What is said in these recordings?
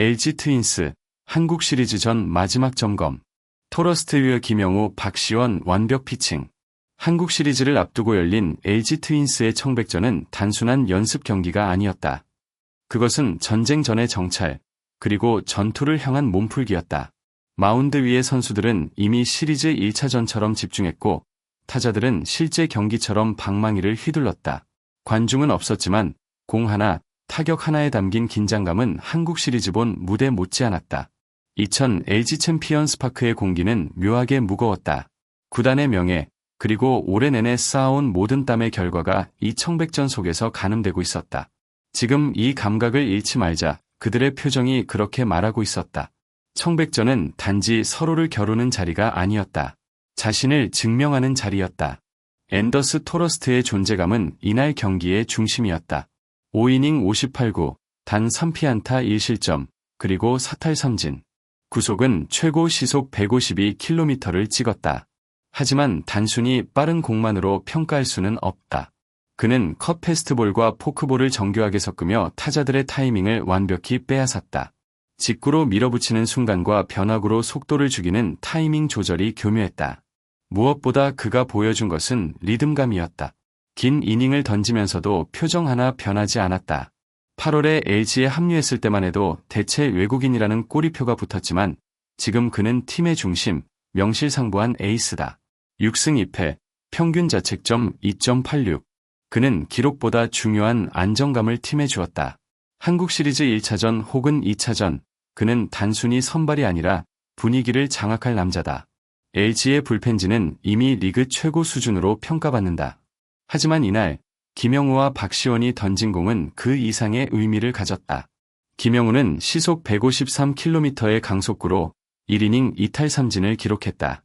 LG 트윈스, 한국 시리즈 전 마지막 점검. 토러스트 웨어 김영우, 박시원 완벽 피칭. 한국 시리즈를 앞두고 열린 LG 트윈스의 청백전은 단순한 연습 경기가 아니었다. 그것은 전쟁 전의 정찰, 그리고 전투를 향한 몸풀기였다. 마운드 위의 선수들은 이미 시리즈 1차전처럼 집중했고, 타자들은 실제 경기처럼 방망이를 휘둘렀다. 관중은 없었지만, 공 하나, 타격 하나에 담긴 긴장감은 한국 시리즈 본 무대 못지않았다. 2000 LG 챔피언스 파크의 공기는 묘하게 무거웠다. 구단의 명예, 그리고 올해 내내 쌓아온 모든 땀의 결과가 이 청백전 속에서 가늠되고 있었다. 지금 이 감각을 잃지 말자 그들의 표정이 그렇게 말하고 있었다. 청백전은 단지 서로를 겨루는 자리가 아니었다. 자신을 증명하는 자리였다. 앤더스 토러스트의 존재감은 이날 경기의 중심이었다. 5이닝 58구, 단 3피안타 1실점, 그리고 사탈 3진. 구속은 최고 시속 152km를 찍었다. 하지만 단순히 빠른 공만으로 평가할 수는 없다. 그는 컵 페스트볼과 포크볼을 정교하게 섞으며 타자들의 타이밍을 완벽히 빼앗았다. 직구로 밀어붙이는 순간과 변화구로 속도를 죽이는 타이밍 조절이 교묘했다. 무엇보다 그가 보여준 것은 리듬감이었다. 긴 이닝을 던지면서도 표정 하나 변하지 않았다. 8월에 LG에 합류했을 때만 해도 대체 외국인이라는 꼬리표가 붙었지만 지금 그는 팀의 중심, 명실상부한 에이스다. 6승 2패, 평균 자책점 2.86. 그는 기록보다 중요한 안정감을 팀에 주었다. 한국 시리즈 1차전 혹은 2차전, 그는 단순히 선발이 아니라 분위기를 장악할 남자다. LG의 불펜진은 이미 리그 최고 수준으로 평가받는다. 하지만 이날 김영우와 박시원이 던진 공은 그 이상의 의미를 가졌다. 김영우는 시속 153km의 강속구로 1이닝 2탈 3진을 기록했다.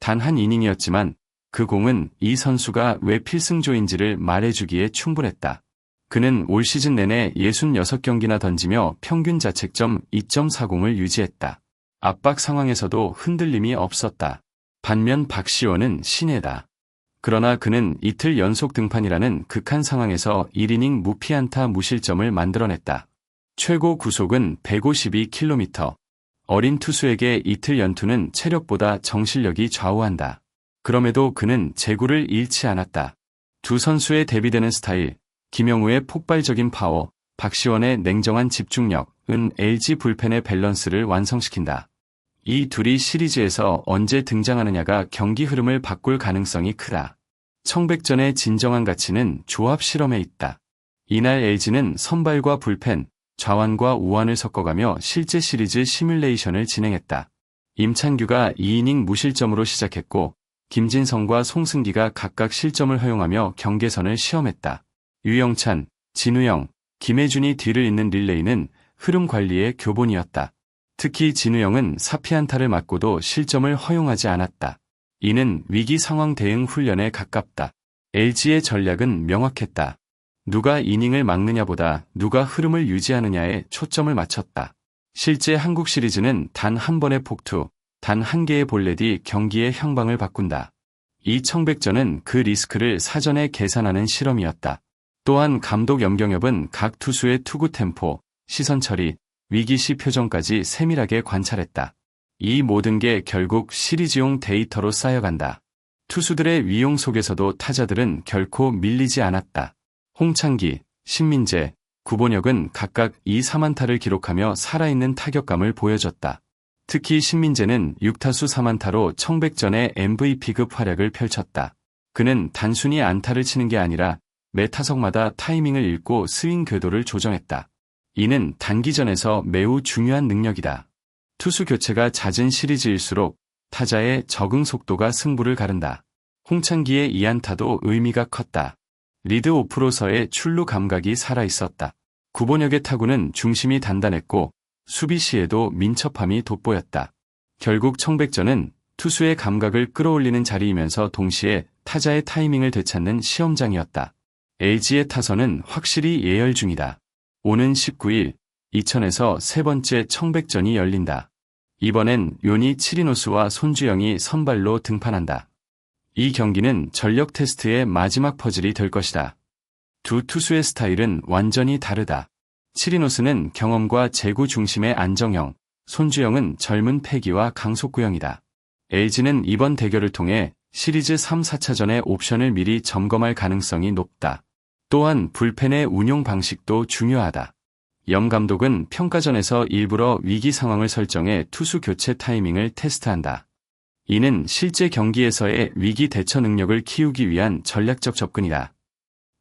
단 한 이닝이었지만 그 공은 이 선수가 왜 필승조인지를 말해주기에 충분했다. 그는 올 시즌 내내 66경기나 던지며 평균 자책점 2.40을 유지했다. 압박 상황에서도 흔들림이 없었다. 반면 박시원은 신예다. 그러나 그는 이틀 연속 등판이라는 극한 상황에서 1이닝 무피안타 무실점을 만들어냈다. 최고 구속은 152km. 어린 투수에게 이틀 연투는 체력보다 정실력이 좌우한다. 그럼에도 그는 제구를 잃지 않았다. 두 선수의 대비되는 스타일, 김영우의 폭발적인 파워, 박시원의 냉정한 집중력은 LG 불펜의 밸런스를 완성시킨다. 이 둘이 시리즈에서 언제 등장하느냐가 경기 흐름을 바꿀 가능성이 크다. 청백전의 진정한 가치는 조합 실험에 있다. 이날 LG는 선발과 불펜, 좌완과 우완을 섞어가며 실제 시리즈 시뮬레이션을 진행했다. 임찬규가 2이닝 무실점으로 시작했고 김진성과 송승기가 각각 실점을 허용하며 경계선을 시험했다. 유영찬, 진우영, 김혜준이 뒤를 잇는 릴레이는 흐름 관리의 교본이었다. 특히 진우영은 사피안타를 맞고도 실점을 허용하지 않았다. 이는 위기 상황 대응 훈련에 가깝다. LG의 전략은 명확했다. 누가 이닝을 막느냐보다 누가 흐름을 유지하느냐에 초점을 맞췄다. 실제 한국 시리즈는 단 한 번의 폭투, 단 한 개의 볼넷 이 경기의 향방을 바꾼다. 이 청백전은 그 리스크를 사전에 계산하는 실험이었다. 또한 감독 염경엽은 각 투수의 투구 템포, 시선 처리, 위기 시 표정까지 세밀하게 관찰했다. 이 모든 게 결국 시리즈용 데이터로 쌓여간다. 투수들의 위용 속에서도 타자들은 결코 밀리지 않았다. 홍창기, 신민재, 구본혁은 각각 2, 3안타를 기록하며 살아있는 타격감을 보여줬다. 특히 신민재는 6타수 3안타로 청백전의 MVP급 활약을 펼쳤다. 그는 단순히 안타를 치는 게 아니라 매 타석마다 타이밍을 읽고 스윙 궤도를 조정했다. 이는 단기전에서 매우 중요한 능력이다. 투수 교체가 잦은 시리즈일수록 타자의 적응 속도가 승부를 가른다. 홍창기의 2안타도 의미가 컸다. 리드 오프로서의 출루 감각이 살아있었다. 구본혁의 타구는 중심이 단단했고 수비 시에도 민첩함이 돋보였다. 결국 청백전은 투수의 감각을 끌어올리는 자리이면서 동시에 타자의 타이밍을 되찾는 시험장이었다. LG의 타선은 확실히 예열 중이다. 오는 19일 이천에서 세 번째 청백전이 열린다. 이번엔 요니 치리노스와 손주영이 선발로 등판한다. 이 경기는 전력 테스트의 마지막 퍼즐이 될 것이다. 두 투수의 스타일은 완전히 다르다. 치리노스는 경험과 재구 중심의 안정형, 손주영은 젊은 패기와 강속구형이다. LG는 이번 대결을 통해 시리즈 3, 4차전의 옵션을 미리 점검할 가능성이 높다. 또한 불펜의 운용 방식도 중요하다. 영 감독은 평가전에서 일부러 위기 상황을 설정해 투수 교체 타이밍을 테스트한다. 이는 실제 경기에서의 위기 대처 능력을 키우기 위한 전략적 접근이다.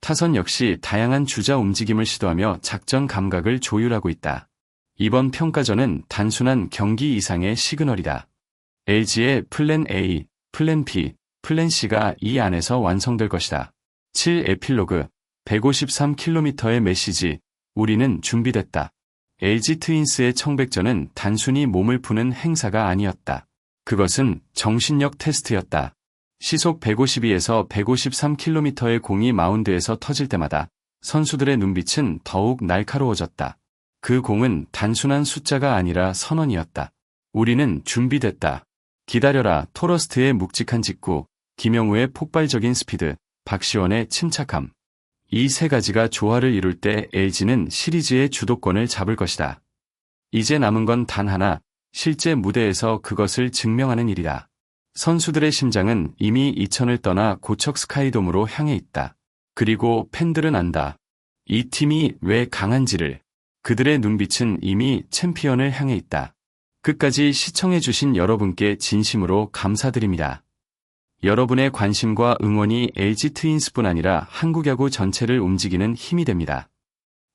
타선 역시 다양한 주자 움직임을 시도하며 작전 감각을 조율하고 있다. 이번 평가전은 단순한 경기 이상의 시그널이다. LG의 플랜 A, 플랜 B, 플랜 C가 이 안에서 완성될 것이다. 7 에필로그 153km의 메시지 우리는 준비됐다. LG 트윈스의 청백전은 단순히 몸을 푸는 행사가 아니었다. 그것은 정신력 테스트였다. 시속 152에서 153km의 공이 마운드에서 터질 때마다 선수들의 눈빛은 더욱 날카로워졌다. 그 공은 단순한 숫자가 아니라 선언이었다. 우리는 준비됐다. 기다려라 토러스트의 묵직한 직구, 김영우의 폭발적인 스피드, 박시원의 침착함. 이 세 가지가 조화를 이룰 때 LG는 시리즈의 주도권을 잡을 것이다. 이제 남은 건 단 하나, 실제 무대에서 그것을 증명하는 일이다. 선수들의 심장은 이미 이천을 떠나 고척 스카이돔으로 향해 있다. 그리고 팬들은 안다. 이 팀이 왜 강한지를. 그들의 눈빛은 이미 챔피언을 향해 있다. 끝까지 시청해주신 여러분께 진심으로 감사드립니다. 여러분의 관심과 응원이 LG 트윈스뿐 아니라 한국 야구 전체를 움직이는 힘이 됩니다.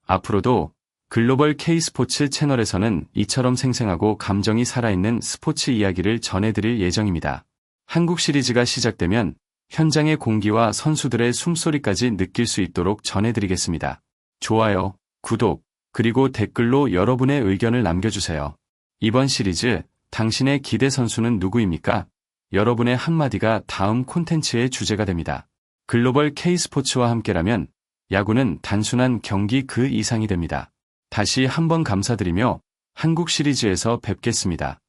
앞으로도 글로벌 K스포츠 채널에서는 이처럼 생생하고 감정이 살아있는 스포츠 이야기를 전해드릴 예정입니다. 한국 시리즈가 시작되면 현장의 공기와 선수들의 숨소리까지 느낄 수 있도록 전해드리겠습니다. 좋아요, 구독, 그리고 댓글로 여러분의 의견을 남겨주세요. 이번 시리즈 당신의 기대 선수는 누구입니까? 여러분의 한마디가 다음 콘텐츠의 주제가 됩니다. 글로벌 K스포츠와 함께라면 야구는 단순한 경기 그 이상이 됩니다. 다시 한번 감사드리며 한국 시리즈에서 뵙겠습니다.